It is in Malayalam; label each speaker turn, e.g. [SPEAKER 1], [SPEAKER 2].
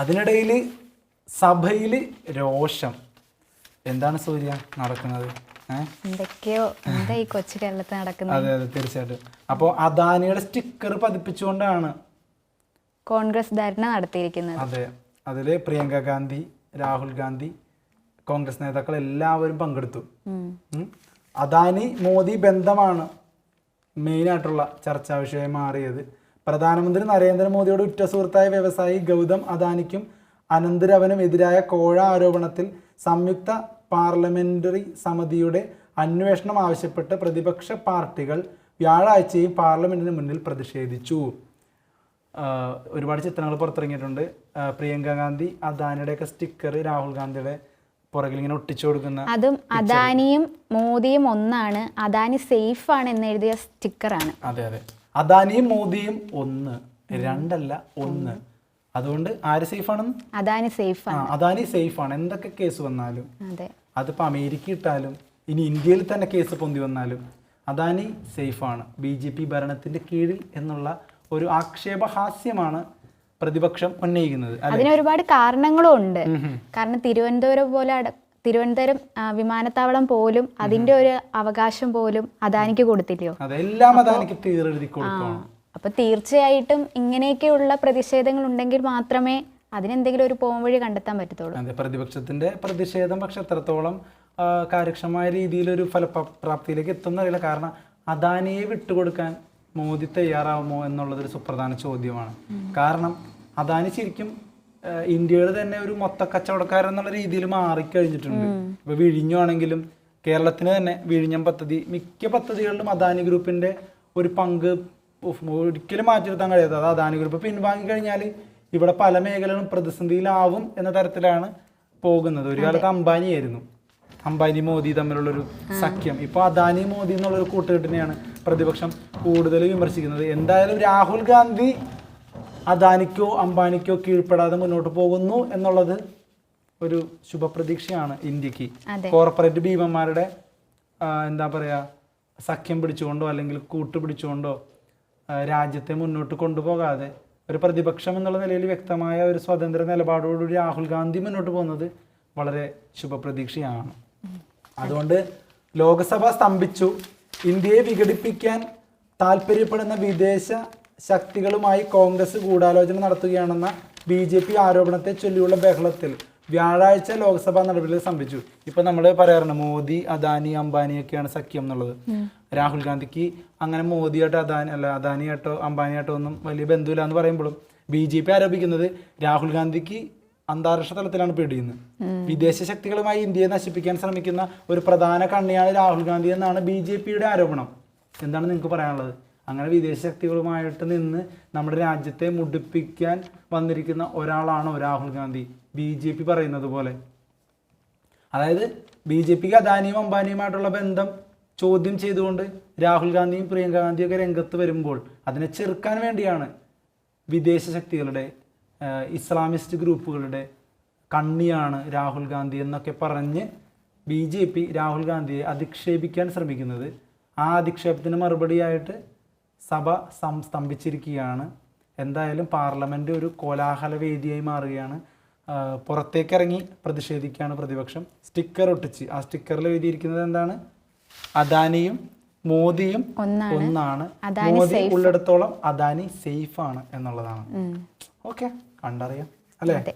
[SPEAKER 1] അതിനിടയിൽ സഭയിൽ രോഷം. എന്താണ് സൂര്യ നടക്കുന്നത്?
[SPEAKER 2] എന്തൊക്കെയോ എന്താ ഈ കൊച്ചു കേരളത്തിൽ നടക്കുന്നത്?
[SPEAKER 1] അതെ അതെ തീർച്ചയായിട്ടും. അപ്പോൾ അദാനിയുടെ സ്റ്റിക്കർ പതിപ്പിച്ചുകൊണ്ടാണ്
[SPEAKER 2] കോൺഗ്രസ് ധാരണ നടത്തിയിരിക്കുന്നത്.
[SPEAKER 1] അതെ അതിൽ പ്രിയങ്ക ഗാന്ധി രാഹുൽ ഗാന്ധി കോൺഗ്രസ് നേതാക്കൾ എല്ലാവരും പങ്കെടുത്തു. അദാനി മോദി ബന്ധമാണ് മെയിനായിട്ടുള്ള ചർച്ചാ വിഷയം മാറിയത്. പ്രധാനമന്ത്രി നരേന്ദ്രമോദിയുടെ ഉറ്റ സുഹൃത്തായ വ്യവസായി ഗൗതം അദാനിക്കും അനന്തരവനും എതിരായ കോഴ ആരോപണത്തിൽ സംയുക്ത പാർലമെന്ററി സമിതിയുടെ അന്വേഷണം ആവശ്യപ്പെട്ട് പ്രതിപക്ഷ പാർട്ടികൾ വ്യാഴാഴ്ചയും പാർലമെന്റിന് മുന്നിൽ പ്രതിഷേധിച്ചു. ഒരുപാട് ചിത്രങ്ങൾ പുറത്തിറങ്ങിയിട്ടുണ്ട്. പ്രിയങ്ക ഗാന്ധി അദാനിയുടെ അദാനിയുടെയൊക്കെ സ്റ്റിക്കർ രാഹുൽ ഗാന്ധിയുടെ പുറകിൽ ഇങ്ങനെ ഒട്ടിച്ചു കൊടുക്കുന്ന
[SPEAKER 2] അതും അദാനിയും മോദിയും ഒന്നാണ്. അദാനി സേഫ് ആണ് എന്ന് എഴുതിയ സ്റ്റിക്കറാണ്.
[SPEAKER 1] അതെ അതെ. അദാനിയും മോദിയും ഒന്ന്. രണ്ടല്ല ഒന്ന്. അതുകൊണ്ട് ആര് സേഫ് ആണെന്ന്
[SPEAKER 2] അദാനി സേഫ് ആണ്
[SPEAKER 1] അദാനി സേഫ് ആണ് എന്തൊക്കെ കേസ് വന്നാലും അതിപ്പോ അമേരിക്ക ഇട്ടാലും ഇനി ഇന്ത്യയിൽ തന്നെ കേസ് പൊന്തി വന്നാലും അദാനി സേഫാണ്. ബി ജെ പി ഭരണത്തിന്റെ കീഴിൽ എന്നുള്ള ഒരു ആക്ഷേപഹാസ്യമാണ് പ്രതിപക്ഷം ഉന്നയിക്കുന്നത് അതിനൊരുപാട്
[SPEAKER 2] അതിന് ഒരുപാട് കാരണങ്ങളും ഉണ്ട് കാരണം തിരുവനന്തപുരം പോലെ തിരുവനന്തപുരം വിമാനത്താവളം പോലും അതിന്റെ ഒരു അവകാശം പോലും അദാനിക്ക് കൊടുത്തില്ലയോ? അപ്പൊ തീർച്ചയായിട്ടും ഇങ്ങനെയൊക്കെയുള്ള പ്രതിഷേധങ്ങൾ ഉണ്ടെങ്കിൽ മാത്രമേ അതിനെന്തെങ്കിലും ഒരു പോംവഴി കണ്ടെത്താൻ പറ്റത്തുള്ളൂ.
[SPEAKER 1] അതെ പ്രതിപക്ഷത്തിന്റെ പ്രതിഷേധം പക്ഷെ എത്രത്തോളം കാര്യക്ഷമമായ രീതിയിൽ ഒരു ഫലപ്രാപ്തിയിലേക്ക് എത്തുന്നറിയില്ല. കാരണം അദാനിയെ വിട്ടുകൊടുക്കാൻ മോദി തയ്യാറാവുമോ എന്നുള്ളത് ഒരു സുപ്രധാന ചോദ്യമാണ്. കാരണം അദാനി ശരിക്കും ഇന്ത്യയുടെ തന്നെ ഒരു മൊത്ത കച്ചവടക്കാരൻ എന്നുള്ള രീതിയിൽ മാറിക്കഴിഞ്ഞിട്ടുണ്ട്. ഇപ്പൊ വിഴിഞ്ഞാണെങ്കിലും കേരളത്തിന് തന്നെ വിഴിഞ്ഞം പദ്ധതി മിക്ക പദ്ധതികളിലും അദാനി ഗ്രൂപ്പിന്റെ ഒരു പങ്ക് ഒരിക്കലും മാറ്റിയെടുത്താൻ കഴിയാത്ത അത് അദാനി ഗ്രൂപ്പ് പിൻവാങ്ങി കഴിഞ്ഞാൽ ഇവിടെ പല മേഖലകളും പ്രതിസന്ധിയിലാവും എന്ന തരത്തിലാണ് പോകുന്നത്. ഒരു കാലത്ത് അംബാനിയായിരുന്നു അംബാനി മോദി തമ്മിലുള്ളൊരു സഖ്യം. ഇപ്പോൾ അദാനി മോദി എന്നുള്ളൊരു കൂട്ടുകെട്ടിനെയാണ് പ്രതിപക്ഷം കൂടുതൽ വിമർശിക്കുന്നത്. എന്തായാലും രാഹുൽ ഗാന്ധി അദാനിക്കോ അംബാനിക്കോ കീഴ്പ്പെടാതെ മുന്നോട്ട് പോകുന്നു എന്നുള്ളത് ഒരു ശുഭപ്രതീക്ഷയാണ്
[SPEAKER 2] ഇന്ത്യയ്ക്ക്.
[SPEAKER 1] കോർപ്പറേറ്റ് ഭീമന്മാരുടെ എന്താ പറയുക സഖ്യം പിടിച്ചുകൊണ്ടോ അല്ലെങ്കിൽ കൂട്ടുപിടിച്ചുകൊണ്ടോ രാജ്യത്തെ മുന്നോട്ട് കൊണ്ടുപോകാതെ ഒരു പ്രതിപക്ഷം എന്നുള്ള നിലയിൽ വ്യക്തമായ ഒരു സ്വതന്ത്ര നിലപാടോടുകൂടി രാഹുൽ ഗാന്ധി മുന്നോട്ട് പോകുന്നത് വളരെ ശുഭപ്രതീക്ഷയാണ്. അതുകൊണ്ട് ലോകസഭ സ്തംഭിച്ചു. ഇന്ത്യയെ വിഘടിപ്പിക്കാൻ താല്പര്യപ്പെടുന്ന വിദേശ ശക്തികളുമായി കോൺഗ്രസ് ഗൂഢാലോചന നടത്തുകയാണെന്ന ബി ജെ പി ആരോപണത്തെ ചൊല്ലിയുള്ള ബഹളത്തിൽ വ്യാഴാഴ്ച ലോക്സഭാ നടപടികൾ സംഭവിച്ചു ഇപ്പൊ നമ്മൾ പറയാറുണ്ട് മോദി അദാനി അംബാനി അംബാനിയൊക്കെയാണ് സഖ്യം എന്നുള്ളത്. രാഹുൽ ഗാന്ധിക്ക് അങ്ങനെ മോദിയായിട്ടോ അദാനി അല്ല അദാനിയായിട്ടോ അംബാനിയായിട്ടോ ഒന്നും വലിയ ബന്ധമില്ല എന്ന് പറയുമ്പോഴും ബി ജെ പി ആരോപിക്കുന്നത് രാഹുൽ ഗാന്ധിക്ക് അന്താരാഷ്ട്ര തലത്തിലാണ് പിടിയുന്നത്. വിദേശ ശക്തികളുമായി ഇന്ത്യയെ നശിപ്പിക്കാൻ ശ്രമിക്കുന്ന ഒരു പ്രധാന കണ്ണിയാണ് രാഹുൽ ഗാന്ധി എന്നാണ് ബി ജെ പിയുടെ ആരോപണം. എന്താണ് നിങ്ങൾക്ക് പറയാനുള്ളത്? അങ്ങനെ വിദേശ ശക്തികളുമായിട്ട് നിന്ന് നമ്മുടെ രാജ്യത്തെ മുടിപ്പിക്കാൻ വന്നിരിക്കുന്ന ഒരാളാണ് Rahul Gandhi. B J P പറയുന്നത് പോലെ. അതായത് ബി ജെ പിക്ക് അദാനിയും അംബാനിയുമായിട്ടുള്ള ബന്ധം ചോദ്യം ചെയ്തുകൊണ്ട് രാഹുൽ ഗാന്ധിയും പ്രിയങ്ക ഗാന്ധിയും ഒക്കെ രംഗത്ത് വരുമ്പോൾ അതിനെ ചെറുക്കാൻ വേണ്ടിയാണ് വിദേശ ശക്തികളുടെ ഇസ്ലാമിസ്റ്റ് ഗ്രൂപ്പുകളുടെ കണ്ണിയാണ് രാഹുൽ ഗാന്ധി എന്നൊക്കെ പറഞ്ഞ് ബി ജെ പി രാഹുൽ ഗാന്ധിയെ അധിക്ഷേപിക്കാൻ ശ്രമിക്കുന്നത്. ആ അധിക്ഷേപത്തിന് മറുപടിയായിട്ട് സഭ സ്തംഭിച്ചിരിക്കുകയാണ്. എന്തായാലും പാർലമെന്റ് ഒരു കോലാഹല വേദിയായി മാറുകയാണ്. പുറത്തേക്കിറങ്ങി പ്രതിഷേധിക്കുകയാണ് പ്രതിപക്ഷം. സ്റ്റിക്കർ ഒട്ടിച്ച്. ആ സ്റ്റിക്കറിൽ എഴുതിയിരിക്കുന്നത് എന്താണ്? അദാനിയും മോദിയും
[SPEAKER 2] ഒന്നാണ്.
[SPEAKER 1] മോദി ഉള്ളിടത്തോളം അദാനി സേഫ് ആണ് എന്നുള്ളതാണ്. ഓക്കെ. കണ്ടറിയാം. അല്ലേ?